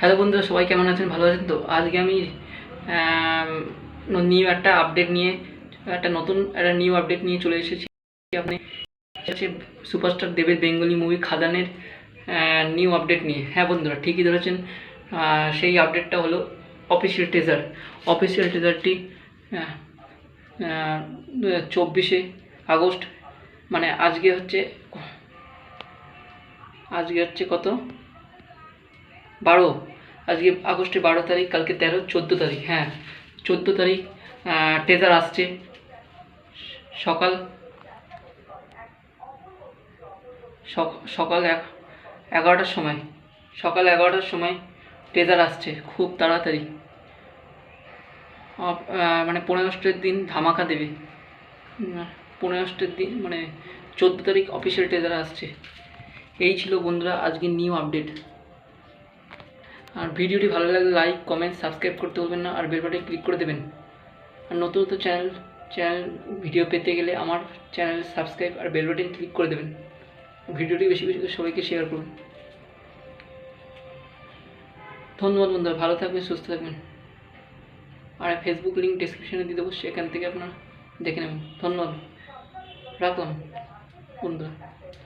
Hello বন্ধুরা, সবাই কেমন আছেন? ভালো আছেন তো? আজকে আমি নিউ একটা আপডেট নিয়ে, একটা নতুন, একটা নিউ আপডেট নিয়ে চলে এসেছি। আপনি সুপারস্টার দেবের বেঙ্গলি মুভি খাদানের নিউ আপডেট নিয়ে। হ্যাঁ বন্ধুরা, ঠিকই ধরেছেন। সেই আপডেটটা হলো অফিসিয়াল টেজার অফিসিয়াল টেজারটি চব্বিশে আগস্ট মানে আজকে হচ্ছে আজকে হচ্ছে কত? বারো, আজকে আগস্টের বারো তারিখ, কালকে তেরো, চোদ্দ তারিখ হ্যাঁ চোদ্দ তারিখ টেজার আসছে। সকাল, সক- সকাল এক, এগারোটার সময়, সকাল এগারোটার সময় টেজার আসছে, খুব তাড়াতাড়ি। মানে পনেরো আগস্টের দিন ধামাকা দেবে। পনেরো আগস্টের দিন মানে চোদ্দ তারিখ অফিসিয়াল টেজার আসছে। এই ছিল বন্ধুরা আজকে নিউ আপডেট আর ভিডিওটি ভালো লাগলে লাইক, কমেন্ট, সাবস্ক্রাইব করতে বলবেন না, আর বেল ক্লিক করে দেবেন। আর নতুন নতুন চ্যানেল চ্যানেল ভিডিও পেতে গেলে আমার চ্যানেল সাবস্ক্রাইব আর বেল ক্লিক করে দেবেন। ভিডিওটি বেশি বেশি সবাইকে শেয়ার করুন। ধন্যবাদ বন্ধুরা, ভালো থাকবেন, সুস্থ থাকবেন। আর ফেসবুক লিঙ্ক ডিসক্রিপশনে দিয়ে দেবো, সেখান থেকে আপনারা দেখে নেবেন। ধন্যবাদ। রাখলাম, বন্ধুরা।